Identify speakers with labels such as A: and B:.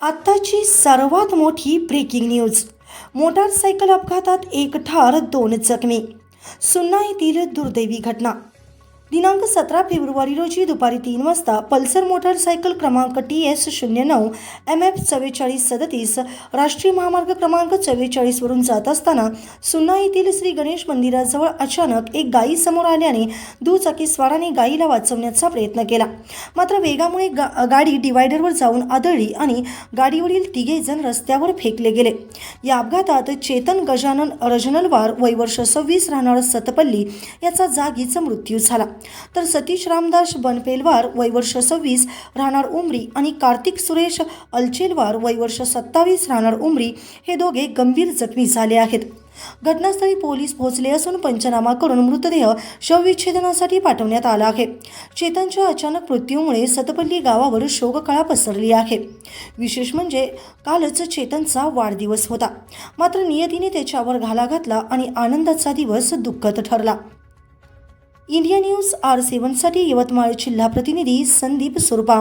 A: आत्ताची सर्वात मोठी ब्रेकिंग न्यूज मोटारसायकल अपघातात एक ठार दोन जखमी. सुन्ना येथील दुर्दैवी घटना. दिनांक सतरा फेब्रुवारी रोजी दुपारी तीन वाजता पल्सर मोटारसायकल क्रमांक टी एस शून्य नऊ एम एफ चव्वेचाळीस सदतीस राष्ट्रीय महामार्ग क्रमांक चव्वेचाळीसवरून जात असताना सुन्ना येथील श्री गणेश मंदिराजवळ अचानक एक गायी समोर आल्याने दुचाकी स्वाराने गायीला वाचवण्याचा प्रयत्न केला. मात्र वेगामुळे गा गाडी डिवायडरवर जाऊन आदळली आणि गाडीवरील तिघे जण रस्त्यावर फेकले गेले. या अपघातात चेतन गजानन रजनलवार वय वर्ष सव्वीस राहणार सतपल्ली याचा जागीच मृत्यू झाला. तर सतीश रामदास बनपेलवार वयवर्ष सव्वीस राहणार उमरी आणि कार्तिक सुरेश अलचेलवार वयवर्ष सत्तावीस राहणार उमरी हे दोघे गंभीर जखमी झाले आहेत. घटनास्थळी पोलीस पोहोचले असून पंचनामा करून मृतदेह शवविच्छेदनासाठी पाठवण्यात आला आहे. चेतनच्या अचानक मृत्यूमुळे सतपल्ली गावावर शोककळा पसरली आहे. विशेष म्हणजे कालच चेतनचा वाढदिवस होता. मात्र नियतीने त्याच्यावर घाला घातला आणि आनंदाचा दिवस दुःखद ठरला. इंडिया न्यूज आर सेवनसाठी यवतमाळ जिल्हा प्रतिनिधी संदीप स्वरूपा